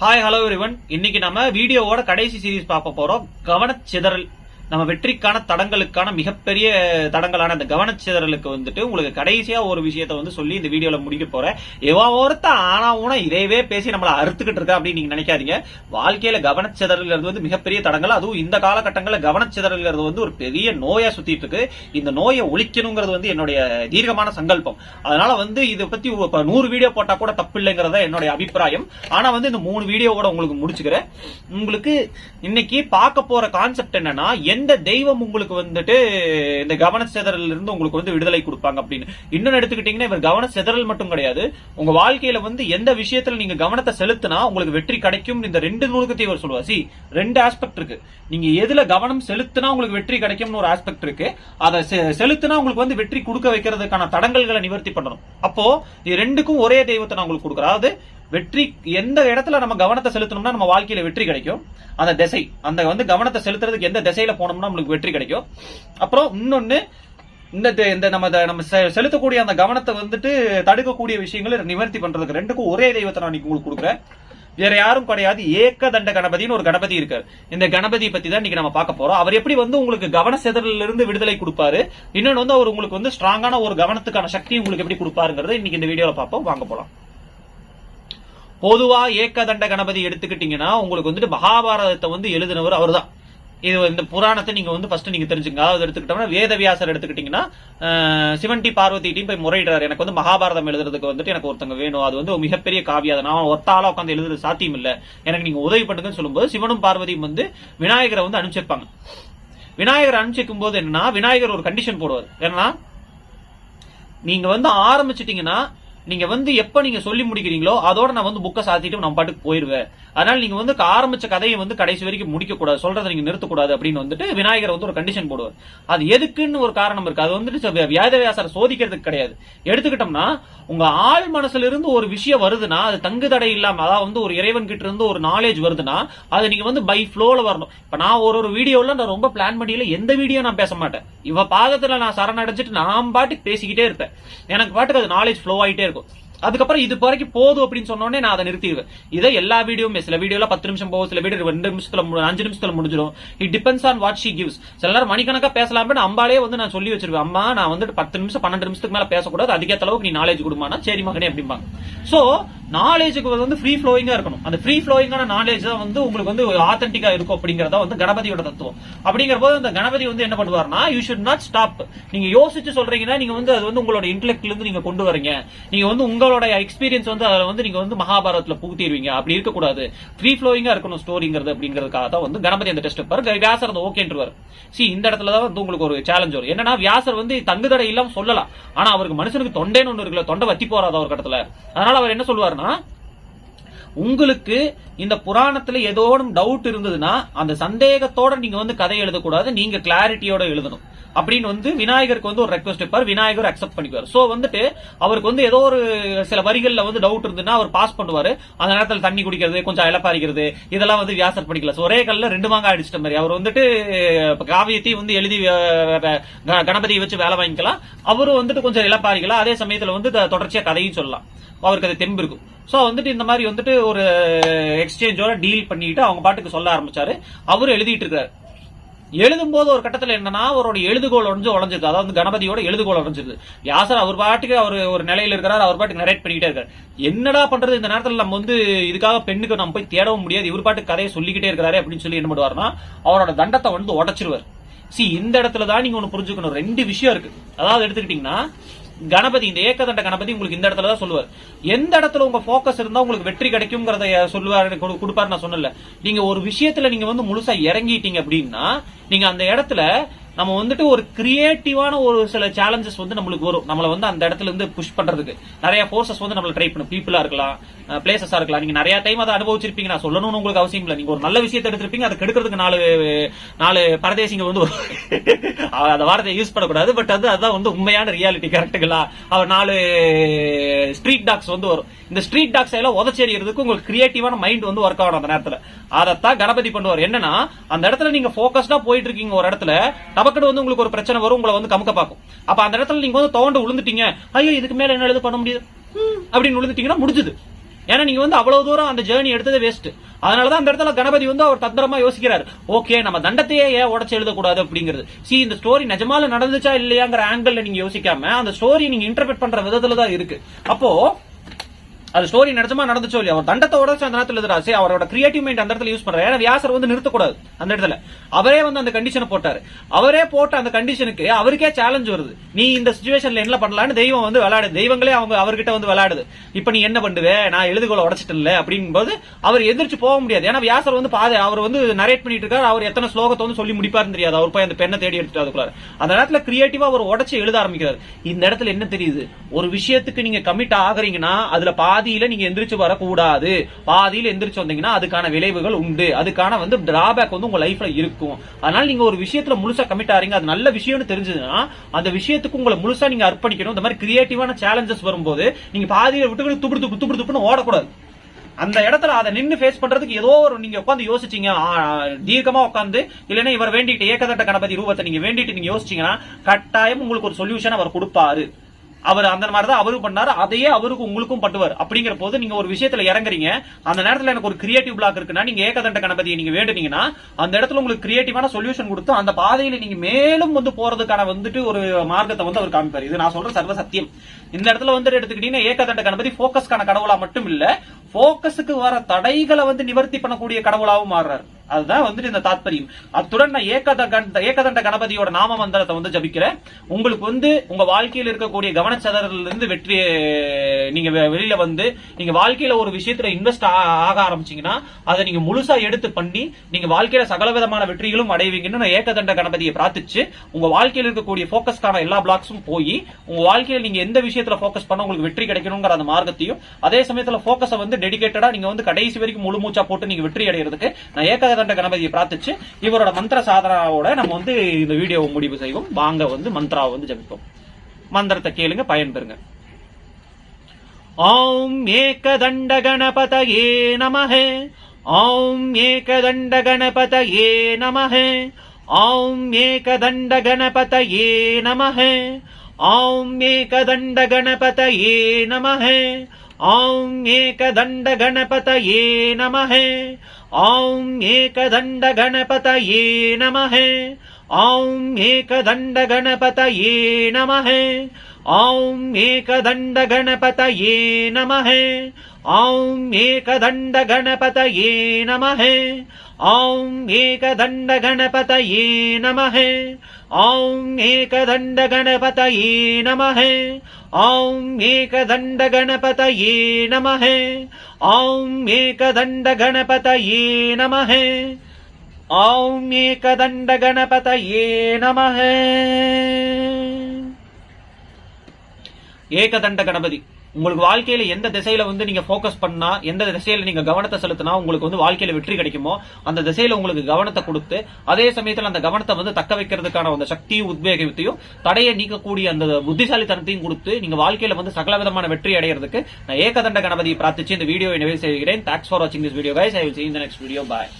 Hi hello everyone இன்னைக்கு நம்ம வீடியோவோட கடைசி சீரிஸ் பார்க்க போறோம். கவனச்சிதறல் நம்ம வெற்றிக்கான தடங்களுக்கான மிகப்பெரிய தடங்களான அந்த கவனச்சிதறலுக்கு வந்துட்டு உங்களுக்கு கடைசியா ஒரு விஷயத்த வந்து சொல்லி இந்த வீடியோல முடிக்க போறேன். எவன் ஒருத்தன் ஆனா ஊனா இதையவே பேசி நம்மள அறுத்துக்கிட்டு இருக்கா அப்படின்னு நீங்க நினைக்காதீங்க. வாழ்க்கையில கவனச்சிதறல்ங்கிறது வந்து மிகப்பெரிய தடங்கள். அதுவும் இந்த காலகட்டங்களில் கவனச்சிதறல்ங்கிறது வந்து ஒரு பெரிய நோயா சுத்திட்டு இருக்கு. இந்த நோயை ஒழிக்கணுங்கிறது வந்து என்னுடைய தீர்க்கமான சங்கல்பம். அதனால வந்து இதை பத்தி நூறு வீடியோ போட்டா கூட தப்பு இல்லைங்கிறத என்னுடைய அபிப்பிராயம். ஆனா வந்து இந்த மூணு வீடியோவோட உங்களுக்கு முடிச்சுக்கிறேன். உங்களுக்கு இன்னைக்கு பார்க்க போற கான்செப்ட் என்னன்னா எந்த தெய்வம் உங்களுக்கு வந்துட்டு இந்த கவன சிதறல் இருந்து உங்களுக்கு வந்து விடுதலை கொடுப்பாங்க அப்படின்னு? இன்னொன்னு எடுத்துக்கிட்டீங்கன்னா இவர் கவன சிதறல் மட்டும் கிடையாது. உங்க வாழ்க்கையில வந்து எந்த விஷயத்துல நீங்க கவனத்தை செலுத்தினா உங்களுக்கு வெற்றி கிடைக்கும் இந்த ரெண்டு நுணுக்கத்தையும் இவர் சொல்லுவார். சி ரெண்டு ஆஸ்பெக்ட் இருக்கு. நீங்க எதுல கவனம் செலுத்தினா உங்களுக்கு வெற்றி கிடைக்கும்னு ஒரு ஆஸ்பெக்ட் இருக்கு. அதை செலுத்தினா உங்களுக்கு வந்து வெற்றி கொடுக்க வைக்கிறதுக்கான தடங்கல்களை நிவர்த்தி பண்ணணும். அப்போ இது ரெண்டுக்கும் ஒரே தெய்வத்தை நான் உங்களுக்கு கொடுக்குறேன். அதாவது வெற்றி எந்த இடத்துல நம்ம கவனத்தை செலுத்தணும்னா நம்ம வாழ்க்கையில வெற்றி கிடைக்கும். அந்த திசை அந்த வந்து கவனத்தை செலுத்துறதுக்கு எந்த திசையில போனோம்னா நம்மளுக்கு வெற்றி கிடைக்கும். அப்புறம் இன்னொன்னு இந்த தெ- இந்த நம்ம நம்ம செ- செலுத்தக்கூடிய அந்த கவனத்தை வந்துட்டு தடுக்கக்கூடிய விஷயங்களை நிவர்த்தி பண்றதுக்கு ரெண்டுக்கும் ஒரே தெய்வத்தை நான் இன்னைக்கு உங்களுக்கு கொடுக்குறேன். வேற யாரும் கிடையாது. ஏக்க தண்ட கணபதினு ஒரு கணபதி இருக்காரு. இந்த கணபதி பத்தி தான் இன்னைக்கு நம்ம பார்க்க போறோம். அவர் எப்படி வந்து உங்களுக்கு கவன சிதறலில் இருந்து விடுதலை கொடுப்பாரு? இன்னொன்னு வந்து அவர் உங்களுக்கு வந்து ஸ்ட்ராங்கான ஒரு கவனத்துக்கான சக்தி உங்களுக்கு எப்படி கொடுப்பாருங்கிறத இன்னைக்கு இந்த வீடியோல பார்ப்போம். வாங்க போலாம். பொதுவா ஏக்கதண்ட கணபதி எடுத்துக்கிட்டீங்கன்னா உங்களுக்கு வந்துட்டு மகாபாரதத்தை வந்து எழுதினவர் அவர்தான். இது இந்த புராணத்தை நீங்க வந்து ஃபர்ஸ்ட் நீங்க தெரிஞ்சுங்க. அதாவது எடுத்துக்கிட்டோம்னா வேதவியாசர் எடுத்துக்கிட்டீங்கன்னா சிவன்டி பார்வதியிட்டையும் போய் முறையிடுறாரு. எனக்கு வந்து மகாபாரதம் எழுதுறதுக்கு வந்துட்டு எனக்கு ஒருத்தங்க வேணும். அது வந்து மிகப்பெரிய காவியம் நான் ஒத்தாலா உட்காந்து எழுதுறது சாத்தியம் இல்ல. எனக்கு நீங்க உதவி பண்ணுங்கன்னு சொல்லும்போது சிவனும் பார்வதியும் வந்து விநாயகரை வந்து அனுப்பிச்சிருப்பாங்க. விநாயகர் அனுப்பிச்சிக்கும் போது என்னன்னா விநாயகர் ஒரு கண்டிஷன் போடுவார். என்னன்னா நீங்க வந்து ஆரம்பிச்சிட்டீங்கன்னா நீங்க வந்து எப்ப நீங்க சொல்லி முடிக்கிறீங்களோ அதோட நான் வந்து புக்கை சாத்திட்டு நான் பாட்டுக்கு போயிருவேன். அதனால நீங்க வந்து ஆரம்பிச்ச கதையை வந்து கடைசி வரைக்கும் முடிக்க கூடாது சொல்றதை நீங்க நிறுத்தக்கூடாது அப்படின்னு வந்துட்டு விநாயகர் வந்து ஒரு கண்டிஷன் போடுவார். அது எதுக்குன்னு ஒரு காரணம் இருக்கு. அது வந்துட்டு ச- வியாதவியாசரை சோதிக்கிறதுக்கு கிடையாது. எடுத்துக்கிட்டோம்னா உங்க ஆள் மனசுல இருந்து ஒரு விஷயம் வருதுன்னா அது தங்கு தடை இல்லாம அதாவது வந்து ஒரு இறைவன் கிட்ட இருந்து ஒரு நாலேஜ் வருதுன்னா அது நீங்க வந்து பை ஃப்ளோல வரணும். இப்ப நான் ஒரு ஒரு வீடியோல நான் ரொம்ப பிளான் பண்ணியில எந்த வீடியோ நான் பேச மாட்டேன். இவ பாதத்துல நான் சரணடைஞ்சிட்டு நான் பாட்டுக்கு பேசிக்கிட்டே இருப்பேன். எனக்கு பாட்டுக்கு அது நாலேஜ் ஃப்ளோ ஆயிட்டே இருக்கும். அதுக்கப்புறம் இது வரைக்கும் போதும் அப்படின்னு சொன்னோடனே நான் அதை நிறுத்திடுவேன். இதை எல்லா வீடியோமே சில வீடியோல பத்து நிமிஷம் போகும் சில வீடியோ ரெண்டு நிமிஷத்துல அஞ்சு நிமிஷத்துல முடிஞ்சிடும். It depends on what she gives சில நேரம் மணிக்கணக்கா பேசலாமே அம்பாலே வந்து நான் சொல்லி வச்சிருவேன். அம்மா நான் வந்துட்டு பத்து நிமிஷம் பன்னெண்டு நிமிஷத்துக்கு மேல பேசக்கூடாது. அதுக்கேற்ற அளவுக்கு நீ நாலேஜ் கொடுமானா சரி மகனே அப்படிம்பாங்க. சோ நாலேஜுக்கு வந்து ஃப்ரீ ஃப்ளோயிங்காக இருக்கணும். அந்த ஃப்ரீ ஃப்ளோயிங்கான நாலேஜ் தான் வந்து உங்களுக்கு வந்து ஆத்தென்டிக்காக இருக்கும் அப்படிங்கிறதா வந்து கணபதியோட தத்துவம். அப்படிங்கிற போது அந்த கணபதி வந்து என்ன பண்ணுவார்னா யூ ஷுட் நாட் ஸ்டாப் நீங்கள் யோசிச்சு சொல்றீங்கன்னா நீங்கள் வந்து அது வந்து உங்களோட இன்டெலெக்ட்லேருந்து நீங்கள் கொண்டு வரீங்க. நீங்கள் வந்து உங்களோட எக்ஸ்பீரியன்ஸ் வந்து அதில் வந்து நீங்கள் வந்து மகாபாரதத்தில் புகுத்திடுவீங்க அப்படி இருக்கக்கூடாது. ஃப்ரீ ஃப்ளோயிங்காக இருக்கணும் ஸ்டோரிங்கிறது அப்படிங்கிறதுக்காக தான் வந்து கணபதி அந்த டெஸ்ட் வைப்பார் வியாசர் அந்த ஓகேன்றவர் சி இந்த இடத்துல தான் வந்து உங்களுக்கு ஒரு சேலஞ்ச் வரும். என்னன்னா வியாசர் வந்து தங்குதடை இல்லாமல் சொல்லலாம். ஆனால் அவருக்கு மனுஷனுக்கு தொண்டேன்னு ஒன்று இருக்குல்ல தொண்டை வத்தி போறாத ஒரு கட்டத்தில். அதனால அவர் என்ன சொல்லுவார் என்னன்னா உங்களுக்கு இந்த புராணத்துல ஏதோடும் டவுட் இருந்ததுன்னா அந்த சந்தேகத்தோட நீங்க வந்து கதை எழுதக்கூடாது நீங்க கிளாரிட்டியோட எழுதணும். அப்படின்னு வந்து விநாயகருக்கு வந்து ஒரு ரெக்வஸ்ட் வைப்பார். விநாயகர் அக்செப்ட் பண்ணிக்குவார். சோ வந்துட்டு அவருக்கு வந்து ஏதோ ஒரு சில வரிகள்ல வந்து டவுட் இருந்துன்னா அவர் பாஸ் பண்ணுவாரு. அந்த நேரத்துல தண்ணி குடிக்கிறது கொஞ்சம் இழப்பாரிக்கிறது இதெல்லாம் வந்து வியாசர் பண்ணிக்கல. ஒரே கல்ல ரெண்டு மாங்காய் அடிச்சிட்ட மாதிரி. அவர் வந்துட்டு காவியத்தையும் வந்து எழுதி கணபதியை வச்சு வேலை வாங்கிக்கலாம். அவரும் வந்துட்டு கொஞ்சம் இழப்பாரிக்கலாம் அதே சமயத்துல வந்து தொடர்ச்சியா கதையும் சொல்லலாம். அவருக்கு அது தெம்பு இருக்கும். சோ வந்துட்டு இந்த மாதிரி வந்துட்டு ஒரு எக்ஸ்சேஞ்சோட டீல் பண்ணிட்டு அவங்க பாட்டுக்கு சொல்ல ஆரம்பிச்சாரு. அவரும் எழுதிட்டு இருக்காரு. எழுதும் போது ஒரு கட்டத்தில் என்னன்னா அவரோட எழுதுகோல் உடஞ்சு உடஞ்சிருக்கு அதாவது கணபதியோட எழுதுகோல் உடஞ்சிருக்கு வியாசர் அவர் பாட்டுக்கு அவர் ஒரு நிலையில இருக்கிறார் அவர் பாட்டுக்கு நரேட் பண்ணிக்கிட்டே இருக்காரு. என்னடா பண்றது இந்த நேரத்தில்? நம்ம வந்து இதுக்காக பெண்ணுக்கு நம்ம போய் தேடவும் முடியாது. இவர் பாட்டுக்கு கதையை சொல்லிக்கிட்டே இருக்கிறாரு அப்படின்னு சொல்லி என்ன பண்ணுவார்னா அவரோட தண்டத்தை வந்து உடச்சிருவார். சி இந்த இடத்துல தான் நீங்க ஒன்னு புரிஞ்சுக்கணும். ரெண்டு விஷயம் இருக்கு. அதாவது எடுத்துக்கிட்டீங்கன்னா கணபதி இந்த ஏக்கதண்ட கணபதி உங்களுக்கு இந்த இடத்துல தான் சொல்லுவார். எந்த இடத்துல உங்க ஃபோக்கஸ் இருந்தா உங்களுக்கு வெற்றி கிடைக்கும்ங்கறத சொல்லுவாரு கொடு- கொடுப்பாரு நான் சொன்னல நீங்க ஒரு விஷயத்துல நீங்க வந்து முழுசா இறங்கிட்டீங்க அப்படின்னா நீங்க அந்த இடத்துல நம்ம வந்துட்டு ஒரு கிரியேட்டிவான ஒரு சில சேலஞ்சஸ் வந்து நம்மளுக்கு வரும். நம்மள வந்து அந்த இடத்துல இருந்து புஷ் பண்றதுக்கு. நிறைய ஃபோர்ஸஸ் வந்து நம்மள ட்ரை பண்ணும். பீப்புளா இருக்கலாம் பிளேசஸா இருக்கலாம். நீங்க நிறைய டைம் அதை அனுபவிச்சிருப்பீங்க. நான் சொல்லணும்னு உங்களுக்கு அவசியம் இல்லை. நீங்க ஒரு நல்ல விஷயத்தை எடுத்திருப்பீங்க. அதை கெடுக்கிறதுக்கு நாலு நாலு பரதேசிங்க வந்து வரும். அந்த வார்த்தையை யூஸ் பண்ணக்கூடாது. பட் அது அதான் வந்து உண்மையான ரியாலிட்டி கரெக்டுங்களா அவர் நாலு ஸ்ட்ரீட் டாக்ஸ் வந்து வரும். இந்த ஸ்ட்ரீட் டாக்ஸ் எல்லாம் உதச்செறியறதுக்கு உங்களுக்கு கிரியேட்டிவான மைண்ட் வந்து ஒர்க் ஆகணும் அந்த நேரத்துல. அதைத்தான் கணபதி பண்ணுவார். என்னன்னா அந்த இடத்துல நீங்க போக்கஸ்டா போயிட்டு இருக்கீங்க ஒரு இடத்துல டபக்கடு வந்து உங்களுக்கு ஒரு பிரச்சனை வரும் உங்களை வந்து கமுக்க பார்க்கும். அப்ப அந்த இடத்துல நீங்க வந்து தோண்டு விழுந்துட்டீங்க ஐயோ இதுக்கு மேல என்ன எழுத பண்ண முடியுது. அப்படின்னு விழுந்துட்டீங்கன்னா முடிஞ்சுது. ஏன்னா நீங்க வந்து அவ்வளவு தூரம் அந்த ஜேர்னி எடுத்தது வேஸ்ட் அதனாலதான் அந்த இடத்துல கணபதி வந்து அவர் தந்திரமா யோசிக்கிறாரு. ஓகே நம்ம தண்டத்தையே ஏன் உடச்சு எழுதக்கூடாது? அப்படிங்கிறது. சி இந்த ஸ்டோரி நிஜமால நடந்துச்சா இல்லையாங்கிற ஆங்கிள் நீங்க யோசிக்காம அந்த ஸ்டோரி நீங்க இன்டர்பிரட் பண்ற விதத்துல தான் இருக்கு. அப்போ அது ஸ்டோரி நிஜமா நடந்துச்சோ இல்லையா அவர் தண்டத்தை உடச்சு அந்த நேரத்தில் எழுதுறா அவரோட கிரியேட்டிவ் மைண்ட் அந்த இடத்துல யூஸ் பண்றாரு. ஏன்னா வியாசர் வந்து நிறுத்தக்கூடாது அந்த இடத்துல. அவரே வந்து அந்த கண்டிஷனை போட்டாரு. அவரே போட்ட அந்த கண்டிஷனுக்கு அவருக்கே சேலஞ்ச் வருது. நீ இந்த சுச்சுவேஷன்ல என்ன பண்ணலாம்னு தெய்வம் வந்து விளையாடு தெய்வங்களே அவங்க அவர்கிட்ட வந்து விளையாடுது. இப்ப நீ என்ன பண்ணுவே? நான் எழுதுகோல உடச்சிட்டேன்ல அப்படிங்கும்போது அவர் எதிர்த்து போக முடியாது. ஏன்னா வியாசர் வந்து பாதை அவர் வந்து நரேட் பண்ணிட்டு இருக்காரு. அவர் எத்தனை ஸ்லோகத்தை வந்து சொல்லி முடிப்பாருன்னு தெரியாது. அவர் போய் அந்த பெண்ணை தேடி எடுத்துட்டு அதுக்குள்ளார் அந்த நேரத்துல கிரியேட்டிவா அவர் உடச்சு எழுத ஆரம்பிக்கிறார். இந்த இடத்துல என்ன தெரியுது? ஒரு விஷயத்துக்கு நீங்க கமிட் ஆகுறீங்கன்னா அதுல பாதியில நீங்க எந்திரிச்சு வரக்கூடாது. பாதியில எந்திரிச்சு வந்தீங்கன்னா அதுக்கான விளைவுகள் உண்டு. அதுக்கான வந்து டிராபேக் வந்து உங்க லைஃப்ல இருக்கும். அதனால நீங்க ஒரு விஷயத்துல முழுசா கமிட் ஆறீங்க. அது நல்ல விஷயம்னு தெரிஞ்சதுன்னா அந்த விஷயத்துக்கு உங்களை முழுசா நீங்க அர்ப்பணிக்கணும். இந்த மாதிரி கிரியேட்டிவான சேலஞ்சஸ் வரும்போது நீங்க பாதியில விட்டு துப்பு துப்பு துப்புடு துப்புன்னு ஓடக்கூடாது. அந்த இடத்துல அதை நின்னு ஃபேஸ் பண்றதுக்கு ஏதோ ஒரு நீங்க உட்காந்து யோசிச்சீங்க. தீர்க்கமா உட்காந்து இல்லைன்னா இவர் வேண்டிட்டு ஏகதட்ட கணபதி ரூபத்தை நீங்க வேண்டிட்டு நீங்க யோசிச்சீங்கன்னா கட்டாயம் உங்களுக்கு ஒரு சொல்யூஷன் அவர் கொடுப்பாரு. அவர் அந்த மாதிரி தான் அவரும் பண்ணாரு. அதையே அவருக்கு உங்களுக்கும் பட்டுவார். அப்படிங்கிற போது நீங்க ஒரு விஷயத்துல இறங்குறீங்க. அந்த நேரத்துல எனக்கு ஒரு கிரியேட்டிவ் பிளாக் இருக்குன்னா நீங்க ஏகதண்ட கணபதியை நீங்க வேண்டுனீங்கன்னா அந்த இடத்துல உங்களுக்கு கிரியேட்டிவான சொல்யூஷன் கொடுத்து அந்த பாதையில நீங்க மேலும் வந்து போறதுக்கான வந்துட்டு ஒரு மார்க்கத்தை வந்து அவர் காமிப்பார். இது நான் சொல்ற சர்வ சத்தியம். இந்த இடத்துல வந்து எடுத்துக்கிட்டீங்கன்னா ஏகதண்ட கணபதி போக்கஸ்க்கான கடவுளா மட்டும் இல்ல போக்கஸுக்கு வர தடைகளை வந்து நிவர்த்தி பண்ணக்கூடிய கடவுளாவும் மாறுறாரு. அதுதான் வந்துட்டு இந்த தாத்பரியம். அத்துடன் நான் ஏகத ஏகதண்ட கணபதியோட நாம மந்திரத்தை வந்து ஜபிக்கிறேன். உங்களுக்கு வந்து உங்க வாழ்க்கையில் இருக்கக்கூடிய கவனச்சதறல இருந்து வெற்றி நீங்க வெ- வெளியில வந்து நீங்க வாழ்க்கையில ஒரு விஷயத்துல இன்வெஸ்ட் ஆக ஆரம்பிச்சீங்கன்னா அதை நீங்க முழுசா எடுத்து பண்ணி நீங்க வாழ்க்கையில சகல விதமான வெற்றிகளும் அடைவீங்கன்னு நான் ஏகதண்ட கணபதியை பிரார்த்திச்சு உங்க வாழ்க்கையில் இருக்கக்கூடிய போக்கஸ்க்கான எல்லா பிளாக்ஸும் போய் உங்க வாழ்க்கையில நீங்க எந்த விஷயத்துல போக்கஸ் பண்ண உங்களுக்கு வெற்றி கிடைக்கணுங்கிற அந்த மார்க்கத்தையும் அதே சமயத்துல போக்கஸை வந்து டெடிகேட்டடா நீங்க வந்து கடைசி வரைக்கும் முழு மூச்சா போட்டு நீங்க வெற்றி அடைகிறதுக்கு நான் ஏகதண்ட கணபதியை பிரார்த்திச்சு இவரோட மந்திர சாதனாவோட நம்ம வந்து இந்த வீடியோவை முடிவு செய்வோம். வாங்க வந்து மந்த்ராவை வந்து ஜபிப்போம். மந்திரத்தை கேளுங்க பயன்பெறுங்க ஓம் ஏகதண்ட கணபதயே நமஹ. ஓம் ஏகதண்ட கணபதயே நமஹ. ஓம் ஏகதண்ட கணபதயே நமஹ. ஓம் ஏகதண்ட கணபதயே நமஹ. ॐ एकदण्डगणपतये नमः। ॐ एकदण्डगणपतये नमः। ॐ एकदण्डगणपतये नमः। ॐ एकदण्डगणपतये नमः। ॐ एकदण्डगणपतये नमः। ॐ एकदण्डगणपतये नमः। ॐ एकदण्डगणपतये नमः। ॐ एकदण्डगणपतये नमः। ॐ एकदण्डगणपतये नमः। ஆம் ஏகதண்ட கணபதயே நமஹ ஏகதண்ட கணபதி உங்களுக்கு வாழ்க்கையில எந்த திசையில வந்து நீங்க ஃபோக்கஸ் பண்ணா எந்த திசையில நீங்க கவனத்தை செலுத்தினா உங்களுக்கு வந்து வாழ்க்கையில வெற்றி கிடைக்குமோ அந்த திசையில உங்களுக்கு கவனத்தை கொடுத்து அதே சமயத்துல அந்த கவனத்தை வந்து தக்க வைக்கிறதுக்கான அந்த சக்தியும் உத்வேகத்தையும் தடையை நீக்கக்கூடிய அந்த புத்திசாலித்தனத்தையும் கொடுத்து நீங்க வாழ்க்கையில வந்து சகல விதமான வெற்றி அடைகிறதுக்கு நான் ஏகதண்ட கணபதியை பிரார்த்திச்சு இந்த வீடியோ நிறைவு செய்கிறேன். தேங்க்ஸ் ஃபார் வாட்சிங் this video guys I will see இந்த நெக்ஸ்ட் வீடியோ பாய்